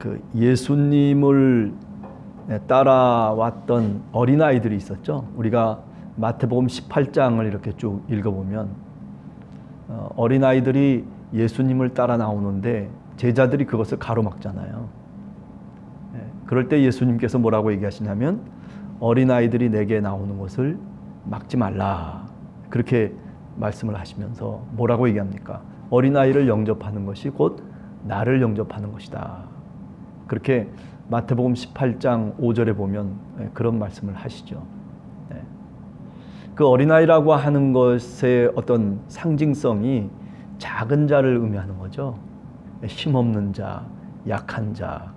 그 예수님을 따라왔던 어린아이들이 있었죠. 우리가 마태복음 18장을 이렇게 쭉 읽어보면 어, 어린아이들이 예수님을 따라 나오는데 제자들이 그것을 가로막잖아요. 예, 그럴 때 예수님께서 뭐라고 얘기하시냐면 어린아이들이 내게 나오는 것을 막지 말라. 그렇게 말씀을 하시면서 뭐라고 얘기합니까? 어린아이를 영접하는 것이 곧 나를 영접하는 것이다. 그렇게 마태복음 18장 5절에 보면 예, 그런 말씀을 하시죠. 네. 그 어린아이라고 하는 것의 어떤 상징성이 작은 자를 의미하는 거죠. 힘없는 자, 약한 자,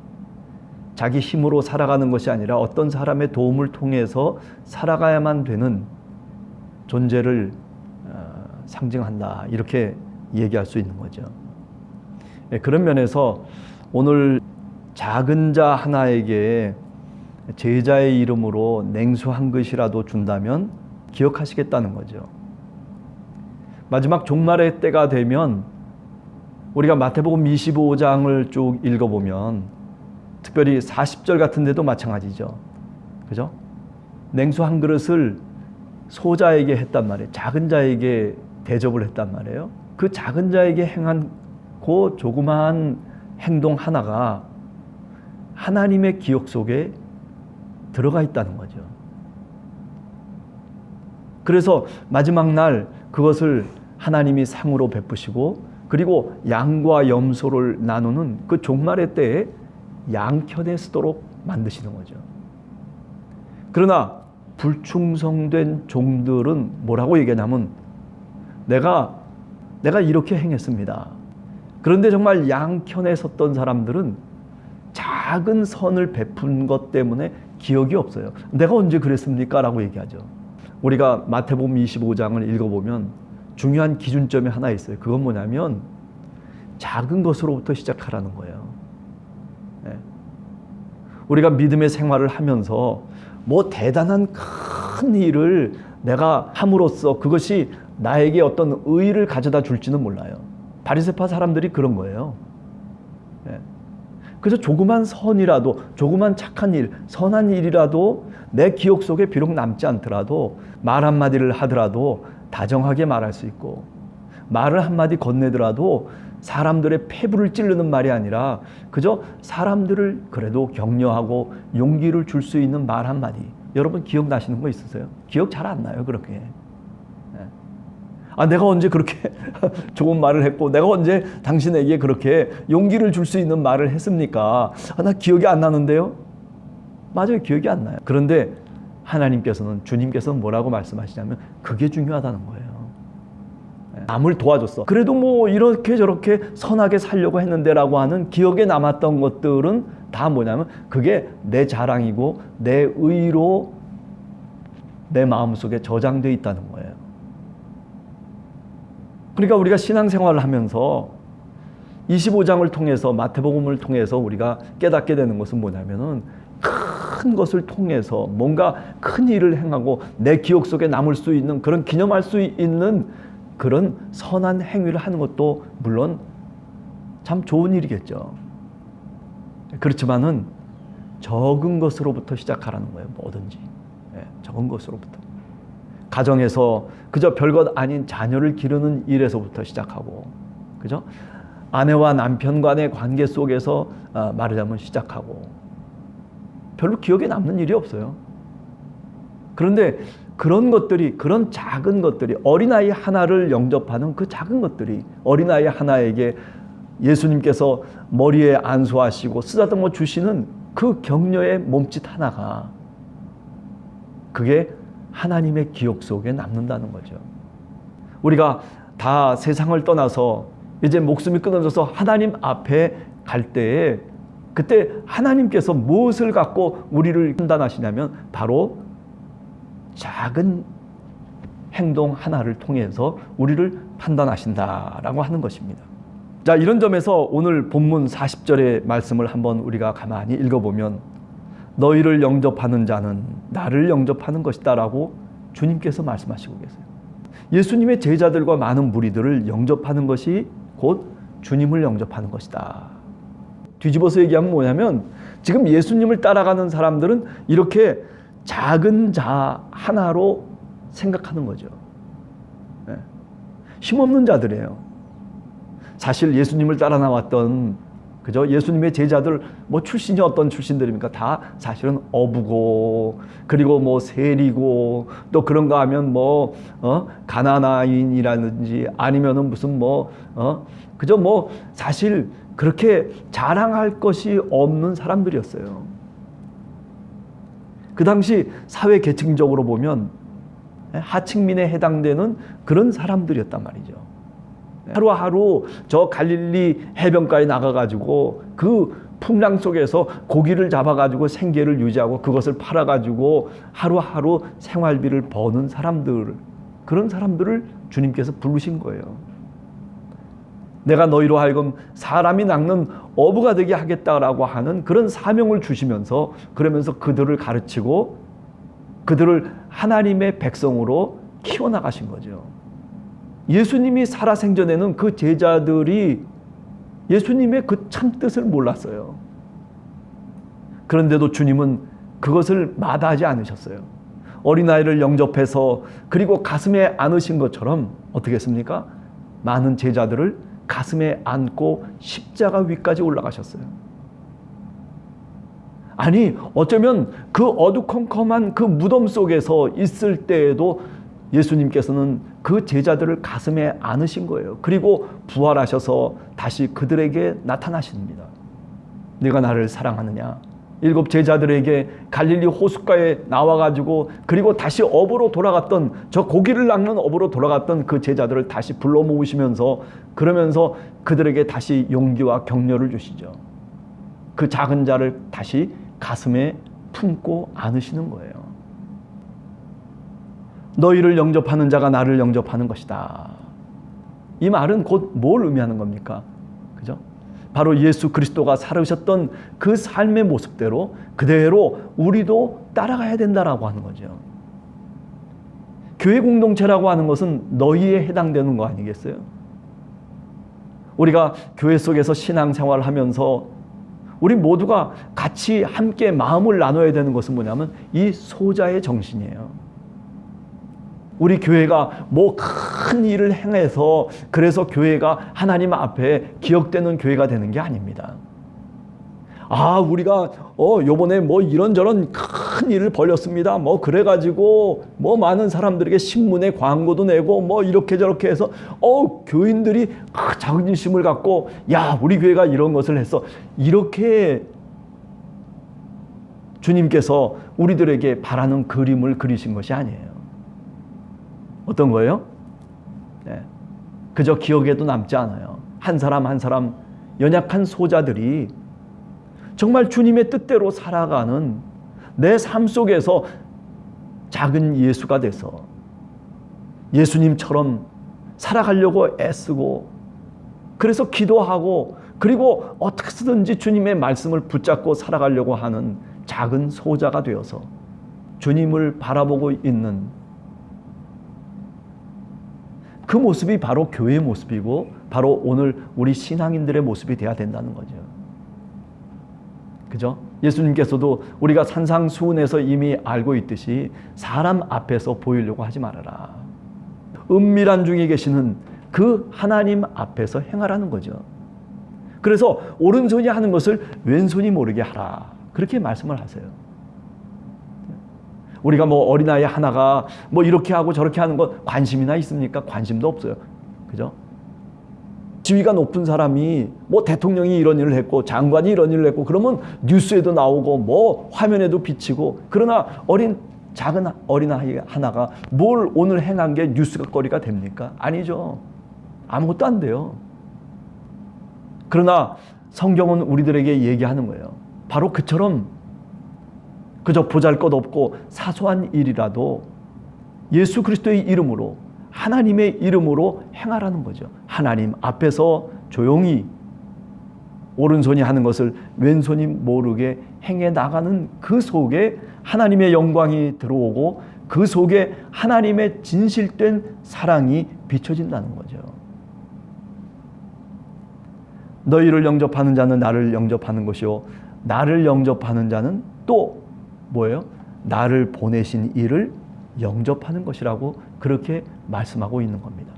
자기 힘으로 살아가는 것이 아니라 어떤 사람의 도움을 통해서 살아가야만 되는 존재를 어, 상징한다. 이렇게 얘기할 수 있는 거죠. 예, 그런 면에서 오늘 작은 자 하나에게 제자의 이름으로 냉수 한 그릇이라도 준다면 기억하시겠다는 거죠. 마지막 종말의 때가 되면 우리가 마태복음 25장을 쭉 읽어보면 특별히 40절 같은 데도 마찬가지죠. 그죠? 냉수 한 그릇을 소자에게 했단 말이에요. 작은 자에게 대접을 했단 말이에요. 그 작은 자에게 행한 그 조그마한 행동 하나가 하나님의 기억 속에 들어가 있다는 거죠. 그래서 마지막 날 그것을 하나님이 상으로 베푸시고 그리고 양과 염소를 나누는 그 종말의 때에 양편에 쓰도록 만드시는 거죠. 그러나 불충성된 종들은 뭐라고 얘기하냐면 내가 내가 이렇게 행했습니다. 그런데 정말 양편에 섰던 사람들은 작은 선을 베푼 것 때문에 기억이 없어요. 내가 언제 그랬습니까? 라고 얘기하죠. 우리가 마태복음 25장을 읽어보면 중요한 기준점이 하나 있어요. 그건 뭐냐면 작은 것으로부터 시작하라는 거예요. 네. 우리가 믿음의 생활을 하면서 뭐 대단한 큰 일을 내가 함으로써 그것이 나에게 어떤 의의를 가져다 줄지는 몰라요. 바리새파 사람들이 그런 거예요. 네. 그래서 조그만 선이라도 조그만 착한 일, 선한 일이라도 내 기억 속에 비록 남지 않더라도 말 한마디를 하더라도 다정하게 말할 수 있고 말을 한마디 건네더라도 사람들의 폐부를 찌르는 말이 아니라 그저 사람들을 그래도 격려하고 용기를 줄 수 있는 말 한마디. 여러분 기억나시는 거 있으세요? 기억 잘 안 나요, 그렇게. 네. 아, 내가 언제 그렇게 좋은 말을 했고, 내가 언제 당신에게 그렇게 용기를 줄 수 있는 말을 했습니까? 아, 나 기억이 안 나는데요? 맞아요, 기억이 안 나요. 그런데 하나님께서는, 주님께서는 뭐라고 말씀하시냐면, 그게 중요하다는 거예요. 남을 도와줬어. 그래도 뭐 이렇게 저렇게 선하게 살려고 했는데라고 하는 기억에 남았던 것들은 다 뭐냐면 그게 내 자랑이고 내 의로 내 마음속에 저장되어 있다는 거예요. 그러니까 우리가 신앙생활을 하면서 25장을 통해서 마태복음을 통해서 우리가 깨닫게 되는 것은 뭐냐면은 큰 것을 통해서 뭔가 큰 일을 행하고 내 기억 속에 남을 수 있는 그런 기념할 수 있는 그런 선한 행위를 하는 것도 물론 참 좋은 일이겠죠. 그렇지만은 적은 것으로부터 시작하라는 거예요. 뭐든지. 예, 적은 것으로부터. 가정에서 그저 별것 아닌 자녀를 기르는 일에서부터 시작하고, 그죠? 아내와 남편 간의 관계 속에서 어, 말하자면 시작하고, 별로 기억에 남는 일이 없어요. 그런데 그런 것들이 그런 작은 것들이 어린아이 하나를 영접하는 그 작은 것들이 어린아이 하나에게 예수님께서 머리에 안수하시고 쓰다듬어 주시는 그 격려의 몸짓 하나가 그게 하나님의 기억 속에 남는다는 거죠. 우리가 다 세상을 떠나서 이제 목숨이 끊어져서 하나님 앞에 갈 때에 그때 하나님께서 무엇을 갖고 우리를 판단하시냐면 바로 작은 행동 하나를 통해서 우리를 판단하신다라고 하는 것입니다. 자, 이런 점에서 오늘 본문 40절의 말씀을 한번 우리가 가만히 읽어보면 너희를 영접하는 자는 나를 영접하는 것이다라고 주님께서 말씀하시고 계세요. 예수님의 제자들과 많은 무리들을 영접하는 것이 곧 주님을 영접하는 것이다. 뒤집어서 얘기하면 뭐냐면 지금 예수님을 따라가는 사람들은 이렇게 작은 자 하나로 생각하는 거죠. 네. 힘없는 자들이에요. 사실 예수님을 따라 나왔던 그죠? 예수님의 제자들 뭐 출신이 어떤 출신들입니까? 다 사실은 어부고 그리고 뭐 세리고 또 그런가 하면 뭐 어? 가나나인이라든지 아니면은 무슨 뭐 어? 그죠? 뭐 사실 그렇게 자랑할 것이 없는 사람들이었어요. 그 당시 사회 계층적으로 보면 하층민에 해당되는 그런 사람들이었단 말이죠. 하루하루 저 갈릴리 해변가에 나가가지고 그 풍랑 속에서 고기를 잡아가지고 생계를 유지하고 그것을 팔아가지고 하루하루 생활비를 버는 사람들, 그런 사람들을 주님께서 부르신 거예요. 내가 너희로 하여금 사람이 낚는 어부가 되게 하겠다라고 하는 그런 사명을 주시면서 그러면서 그들을 가르치고 그들을 하나님의 백성으로 키워나가신 거죠. 예수님이 살아 생전에는 그 제자들이 예수님의 그 참뜻을 몰랐어요. 그런데도 주님은 그것을 마다하지 않으셨어요. 어린아이를 영접해서 그리고 가슴에 안으신 것처럼 어떻게 했습니까? 많은 제자들을 가슴에 안고 십자가 위까지 올라가셨어요. 아니, 어쩌면 그 어두컴컴한 그 무덤 속에서 있을 때에도 예수님께서는 그 제자들을 가슴에 안으신 거예요. 그리고 부활하셔서 다시 그들에게 나타나십니다. 네가 나를 사랑하느냐? 일곱 제자들에게 갈릴리 호숫가에 나와가지고 그리고 다시 업으로 돌아갔던 저 고기를 낚는 업으로 돌아갔던 그 제자들을 다시 불러 모으시면서 그러면서 그들에게 다시 용기와 격려를 주시죠. 그 작은 자를 다시 가슴에 품고 안으시는 거예요. 너희를 영접하는 자가 나를 영접하는 것이다. 이 말은 곧 뭘 의미하는 겁니까? 그죠? 바로 예수 그리스도가 살으셨던 그 삶의 모습대로 그대로 우리도 따라가야 된다라고 하는 거죠. 교회 공동체라고 하는 것은 너희에 해당되는 거 아니겠어요? 우리가 교회 속에서 신앙생활을 하면서 우리 모두가 같이 함께 마음을 나눠야 되는 것은 뭐냐면 이 소자의 정신이에요. 우리 교회가 뭐 큰 일을 행해서 그래서 교회가 하나님 앞에 기억되는 교회가 되는 게 아닙니다. 아, 우리가 어 요번에 뭐 이런저런 큰 일을 벌였습니다. 뭐 그래가지고 뭐 많은 사람들에게 신문에 광고도 내고 뭐 이렇게 저렇게 해서 어 교인들이 자긍심을 갖고 야 우리 교회가 이런 것을 했어 이렇게 주님께서 우리들에게 바라는 그림을 그리신 것이 아니에요. 어떤 거예요? 네. 그저 기억에도 남지 않아요. 한 사람 한 사람 연약한 소자들이 정말 주님의 뜻대로 살아가는 내 삶 속에서 작은 예수가 돼서 예수님처럼 살아가려고 애쓰고 그래서 기도하고 그리고 어떻게든지 주님의 말씀을 붙잡고 살아가려고 하는 작은 소자가 되어서 주님을 바라보고 있는 그 모습이 바로 교회의 모습이고 바로 오늘 우리 신앙인들의 모습이 돼야 된다는 거죠. 그죠? 예수님께서도 우리가 산상수훈에서 이미 알고 있듯이 사람 앞에서 보이려고 하지 말아라. 은밀한 중에 계시는 그 하나님 앞에서 행하라는 거죠. 그래서 오른손이 하는 것을 왼손이 모르게 하라. 그렇게 말씀을 하세요. 우리가 뭐 어린아이 하나가 뭐 이렇게 하고 저렇게 하는 것 관심이나 있습니까? 관심도 없어요. 그죠? 지위가 높은 사람이 뭐 대통령이 이런 일을 했고 장관이 이런 일을 했고 그러면 뉴스에도 나오고 뭐 화면에도 비치고 그러나 어린 작은 어린아이 하나가 뭘 오늘 행한 게 뉴스가 거리가 됩니까? 아니죠. 아무것도 안 돼요. 그러나 성경은 우리들에게 얘기하는 거예요. 바로 그처럼 그저 보잘 것 없고 사소한 일이라도 예수 그리스도의 이름으로 하나님의 이름으로 행하라는 거죠. 하나님 앞에서 조용히 오른손이 하는 것을 왼손이 모르게 행해 나가는 그 속에 하나님의 영광이 들어오고 그 속에 하나님의 진실된 사랑이 비춰진다는 거죠. 너희를 영접하는 자는 나를 영접하는 것이요 나를 영접하는 자는 또 뭐예요? 나를 보내신 이를 영접하는 것이라고 그렇게 말씀하고 있는 겁니다.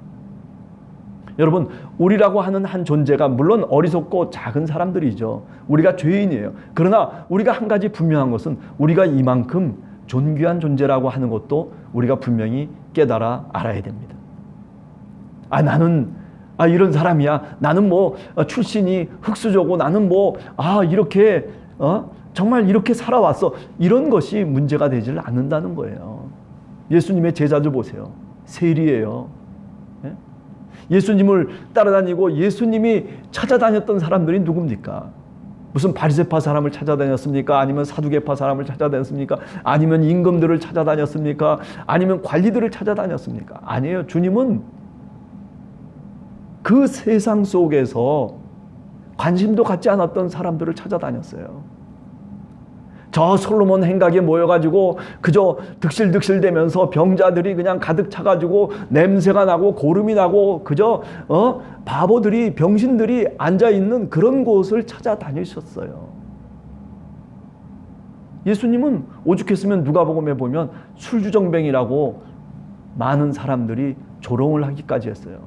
여러분, 우리라고 하는 한 존재가 물론 어리석고 작은 사람들이죠. 우리가 죄인이에요. 그러나 우리가 한 가지 분명한 것은 우리가 이만큼 존귀한 존재라고 하는 것도 우리가 분명히 깨달아 알아야 됩니다. 아, 나는 아, 이런 사람이야. 나는 뭐 어, 출신이 흙수저고 나는 뭐 아, 이렇게 어? 정말 이렇게 살아왔어. 이런 것이 문제가 되질 않는다는 거예요. 예수님의 제자들 보세요. 세리예요. 예? 예수님을 따라다니고 예수님이 찾아다녔던 사람들이 누굽니까? 무슨 바리새파 사람을 찾아다녔습니까? 아니면 사두개파 사람을 찾아다녔습니까? 아니면 임금들을 찾아다녔습니까? 아니면 관리들을 찾아다녔습니까? 아니에요. 주님은 그 세상 속에서 관심도 갖지 않았던 사람들을 찾아다녔어요. 저 솔로몬 행각에 모여가지고 그저 득실득실 되면서 병자들이 그냥 가득 차가지고 냄새가 나고 고름이 나고 그저 어 바보들이 병신들이 앉아 있는 그런 곳을 찾아다니셨어요. 예수님은 오죽했으면 누가복음에 보면 술주정뱅이라고 많은 사람들이 조롱을 하기까지 했어요.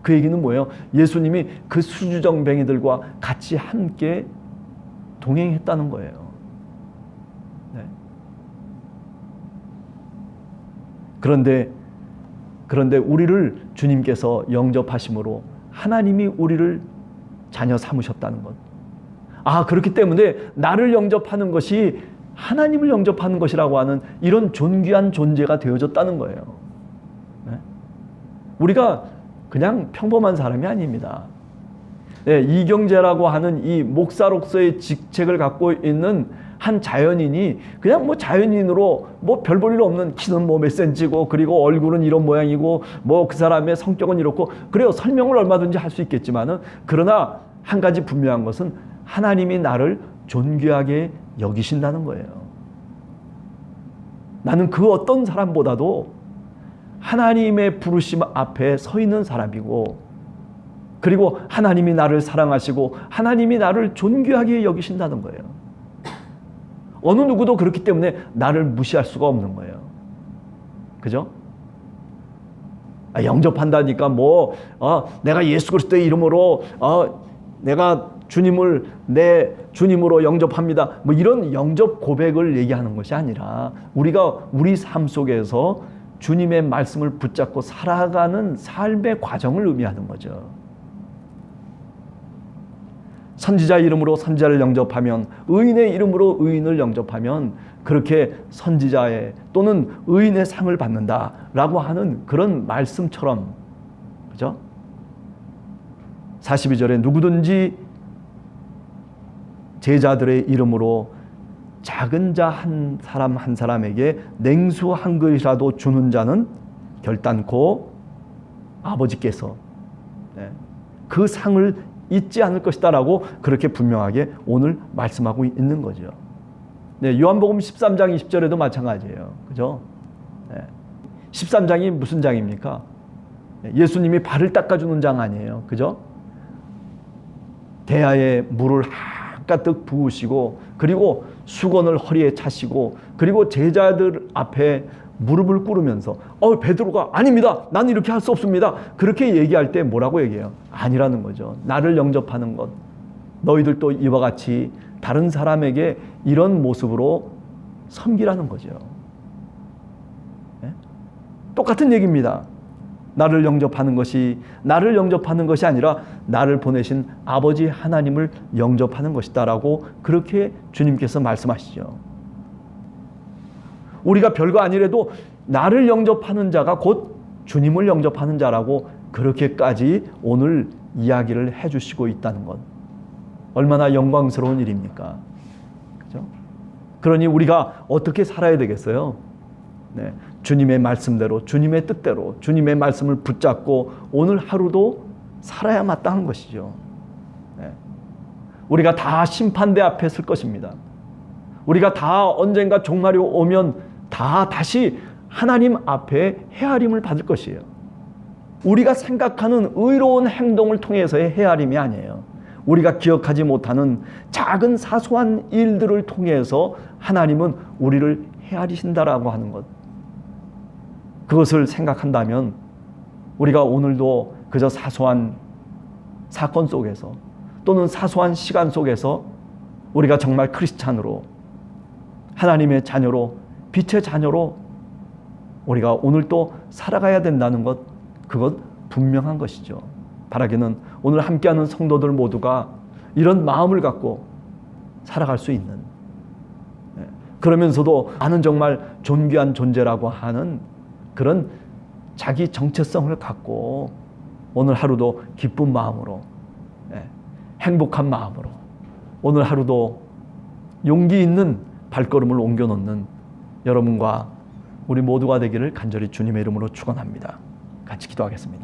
그 얘기는 뭐예요? 예수님이 그 술주정뱅이들과 같이 함께 동행했다는 거예요. 네. 그런데 그런데 우리를 주님께서 영접하심으로 하나님이 우리를 자녀 삼으셨다는 것. 아, 그렇기 때문에 나를 영접하는 것이 하나님을 영접하는 것이라고 하는 이런 존귀한 존재가 되어졌다는 거예요. 네? 우리가 그냥 평범한 사람이 아닙니다. 네, 이경재라고 하는 이 목사로서의 직책을 갖고 있는 한 자연인이 그냥 뭐 자연인으로 뭐 별 볼 일 없는 키는 뭐 몇 센치고 그리고 얼굴은 이런 모양이고 뭐 그 사람의 성격은 이렇고 그래요 설명을 얼마든지 할 수 있겠지만은 그러나 한 가지 분명한 것은 하나님이 나를 존귀하게 여기신다는 거예요. 나는 그 어떤 사람보다도 하나님의 부르심 앞에 서 있는 사람이고 그리고 하나님이 나를 사랑하시고 하나님이 나를 존귀하게 여기신다는 거예요. 어느 누구도 그렇기 때문에 나를 무시할 수가 없는 거예요. 그죠? 아, 영접한다니까 뭐 어, 내가 예수 그리스도의 이름으로 어, 내가 주님을 내 주님으로 영접합니다. 뭐 이런 영접 고백을 얘기하는 것이 아니라 우리가 우리 삶 속에서 주님의 말씀을 붙잡고 살아가는 삶의 과정을 의미하는 거죠. 선지자 이름으로 선지자를 영접하면 의인의 이름으로 의인을 영접하면 그렇게 선지자의 또는 의인의 상을 받는다라고 하는 그런 말씀처럼 그죠? 42절에 누구든지 제자들의 이름으로 작은 자 한 사람 한 사람에게 냉수 한 그릇이라도 주는 자는 결단코 아버지께서 네, 그 상을 잊지 않을 것이다라고 그렇게 분명하게 오늘 말씀하고 있는 거죠. 네, 요한복음 13장 20절에도 마찬가지예요. 그죠? 네. 13장이 무슨 장입니까? 네, 예수님이 발을 닦아주는 장 아니에요. 그죠? 대야에 물을 한가득 부으시고 그리고 수건을 허리에 차시고 그리고 제자들 앞에 무릎을 꿇으면서 어 베드로가 아닙니다. 나는 이렇게 할 수 없습니다. 그렇게 얘기할 때 뭐라고 얘기해요? 아니라는 거죠. 나를 영접하는 것. 너희들도 이와 같이 다른 사람에게 이런 모습으로 섬기라는 거죠. 네? 똑같은 얘기입니다. 나를 영접하는 것이 나를 영접하는 것이 아니라 나를 보내신 아버지 하나님을 영접하는 것이다라고 그렇게 주님께서 말씀하시죠. 우리가 별거 아니래도 나를 영접하는 자가 곧 주님을 영접하는 자라고 그렇게까지 오늘 이야기를 해주시고 있다는 것. 얼마나 영광스러운 일입니까? 그죠? 그러니 우리가 어떻게 살아야 되겠어요? 네. 주님의 말씀대로, 주님의 뜻대로, 주님의 말씀을 붙잡고 오늘 하루도 살아야 마땅한 것이죠. 네. 우리가 다 심판대 앞에 설 것입니다. 우리가 다 언젠가 종말이 오면 다 다시 하나님 앞에 헤아림을 받을 것이에요. 우리가 생각하는 의로운 행동을 통해서의 헤아림이 아니에요. 우리가 기억하지 못하는 작은 사소한 일들을 통해서 하나님은 우리를 헤아리신다라고 하는 것. 그것을 생각한다면 우리가 오늘도 그저 사소한 사건 속에서 또는 사소한 시간 속에서 우리가 정말 크리스찬으로 하나님의 자녀로 빛의 자녀로 우리가 오늘 또 살아가야 된다는 것 그것 분명한 것이죠. 바라기는 오늘 함께하는 성도들 모두가 이런 마음을 갖고 살아갈 수 있는 예, 그러면서도 나는 정말 존귀한 존재라고 하는 그런 자기 정체성을 갖고 오늘 하루도 기쁜 마음으로 예, 행복한 마음으로 오늘 하루도 용기 있는 발걸음을 옮겨 놓는 여러분과 우리 모두가 되기를 간절히 주님의 이름으로 축원합니다. 같이 기도하겠습니다.